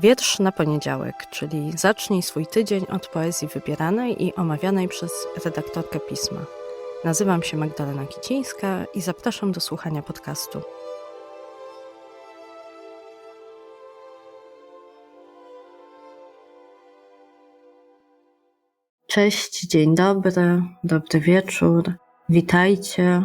Wiersz na poniedziałek, czyli zacznij swój tydzień od poezji wybieranej i omawianej przez redaktorkę pisma. Nazywam się Magdalena Kicińska i zapraszam do słuchania podcastu. Cześć, dzień dobry, dobry wieczór, witajcie.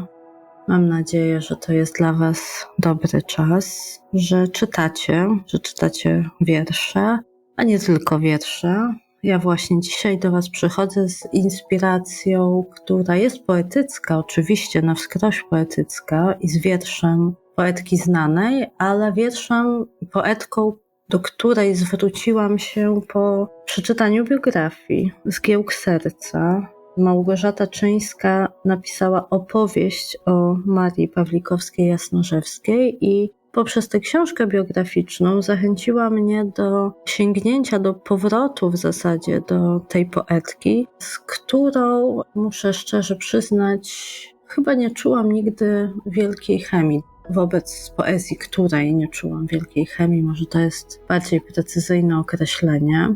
Mam nadzieję, że to jest dla Was dobry czas, że czytacie, że czytacie wiersze, a nie tylko wiersze. Ja właśnie dzisiaj do Was przychodzę z inspiracją, która jest poetycka, oczywiście na wskroś poetycka i z wierszem poetki znanej, ale wierszem poetką, do której zwróciłam się po przeczytaniu biografii Zgiełk Serca Małgorzata Czyńska napisała opowieść o Marii Pawlikowskiej-Jasnorzewskiej i poprzez tę książkę biograficzną zachęciła mnie do sięgnięcia, do powrotu w zasadzie do tej poetki, z którą muszę szczerze przyznać, chyba nie czułam nigdy wielkiej chemii. Wobec poezji, której nie czułam wielkiej chemii, może to jest bardziej precyzyjne określenie.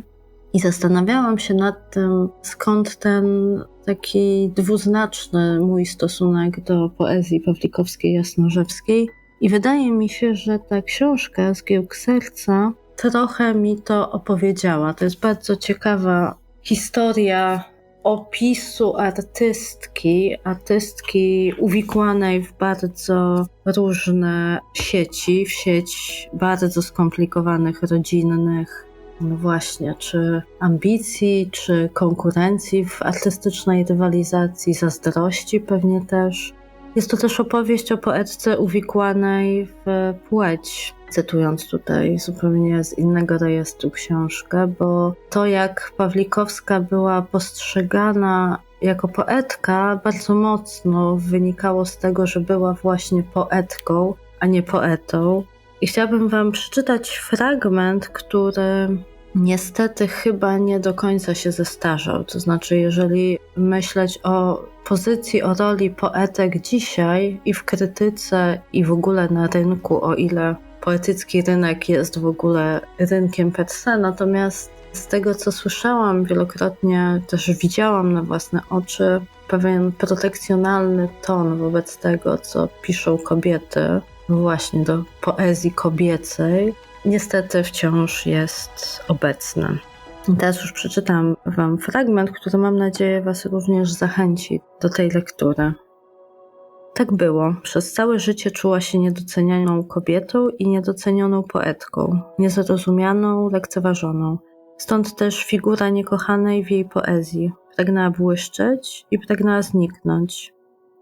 I zastanawiałam się nad tym, skąd ten taki dwuznaczny mój stosunek do poezji Pawlikowskiej-Jasnorzewskiej. I wydaje mi się, że ta książka Zgiełk Serca trochę mi to opowiedziała. To jest bardzo ciekawa historia opisu artystki, artystki uwikłanej w bardzo różne sieci, w sieć bardzo skomplikowanych, rodzinnych, no właśnie, czy ambicji, czy konkurencji w artystycznej rywalizacji, zazdrości pewnie też. Jest to też opowieść o poetce uwikłanej w płeć, cytując tutaj zupełnie z innego rejestru książkę, bo to jak Pawlikowska była postrzegana jako poetka bardzo mocno wynikało z tego, że była właśnie poetką, a nie poetą. I chciałabym Wam przeczytać fragment, który niestety chyba nie do końca się zestarzał. To znaczy, jeżeli myśleć o pozycji, o roli poetek dzisiaj i w krytyce, i w ogóle na rynku, o ile poetycki rynek jest w ogóle rynkiem per se, natomiast z tego, co słyszałam wielokrotnie, też widziałam na własne oczy, pewien protekcjonalny ton wobec tego, co piszą kobiety, właśnie do poezji kobiecej, niestety wciąż jest obecny. Teraz już przeczytam Wam fragment, który mam nadzieję Was również zachęci do tej lektury. Tak było. Przez całe życie czuła się niedocenianą kobietą i niedocenioną poetką, niezrozumianą, lekceważoną. Stąd też figura niekochanej w jej poezji. Pragnęła błyszczeć i pragnęła zniknąć.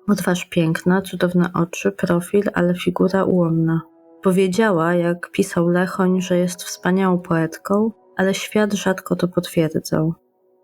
Bo twarz piękna, cudowne oczy, profil, ale figura ułomna. Powiedziała, jak pisał Lechoń, że jest wspaniałą poetką, ale świat rzadko to potwierdzał.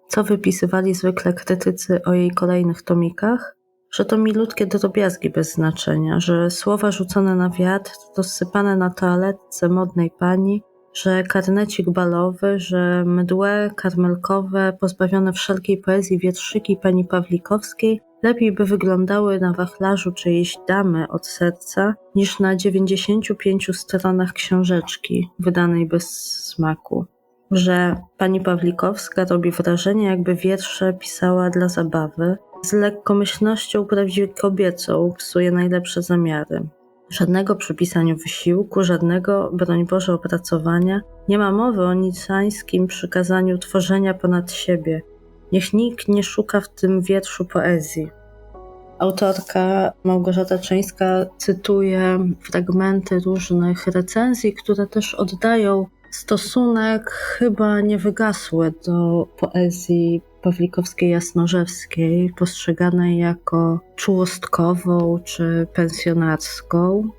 Co wypisywali zwykle krytycy o jej kolejnych tomikach? Że to milutkie drobiazgi bez znaczenia, że słowa rzucone na wiatr, rozsypane na toaletce modnej pani, że karnecik balowy, że mdłe, karmelkowe, pozbawione wszelkiej poezji wietrzyki pani Pawlikowskiej lepiej by wyglądały na wachlarzu czyjejś damy od serca niż na 95 stronach książeczki wydanej bez smaku. Że pani Pawlikowska robi wrażenie, jakby wiersze pisała dla zabawy, z lekkomyślnością prawdziwie kobiecą psuje najlepsze zamiary. Żadnego przypisania wysiłku, żadnego, broń Boże, opracowania. Nie ma mowy o nicańskim przykazaniu tworzenia ponad siebie. Niech nikt nie szuka w tym wierszu poezji. Autorka Małgorzata Czyńska cytuje fragmenty różnych recenzji, które też oddają stosunek chyba niewygasły do poezji Pawlikowskiej-Jasnorzewskiej, postrzeganej jako czułostkową czy pensjonarską.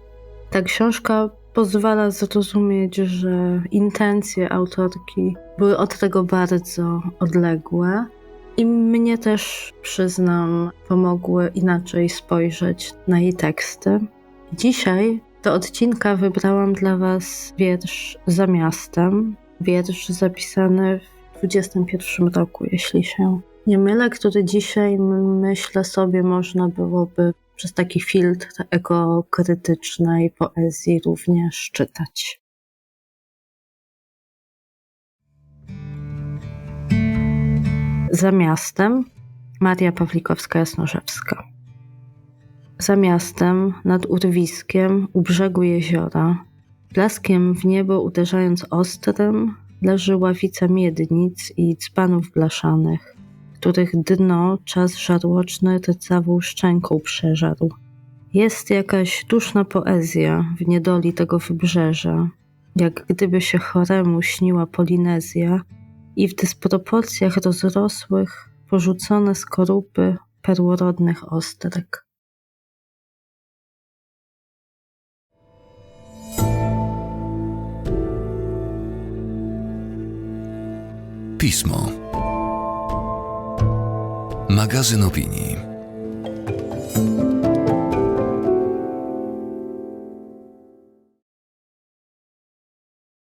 Ta książka pozwala zrozumieć, że intencje autorki były od tego bardzo odległe. I mnie też, przyznam, pomogły inaczej spojrzeć na jej teksty. Dzisiaj do odcinka wybrałam dla Was wiersz za miastem. Wiersz zapisany w 21 roku, jeśli się nie mylę, który dzisiaj myślę sobie można byłoby przez taki filtr ekokrytycznej poezji również czytać. Za miastem Maria Pawlikowska-Jasnorzewska. Za miastem, nad urwiskiem, u brzegu jeziora, blaskiem w niebo uderzając ostrym, leży ławica miednic i dzbanów blaszanych, których dno czas żarłoczny rdzawą szczęką przeżarł. Jest jakaś duszna poezja w niedoli tego wybrzeża, jak gdyby się choremu śniła Polinezja i w dysproporcjach rozrosłych porzucone skorupy perłorodnych ostryg. Pismo. Magazyn opinii.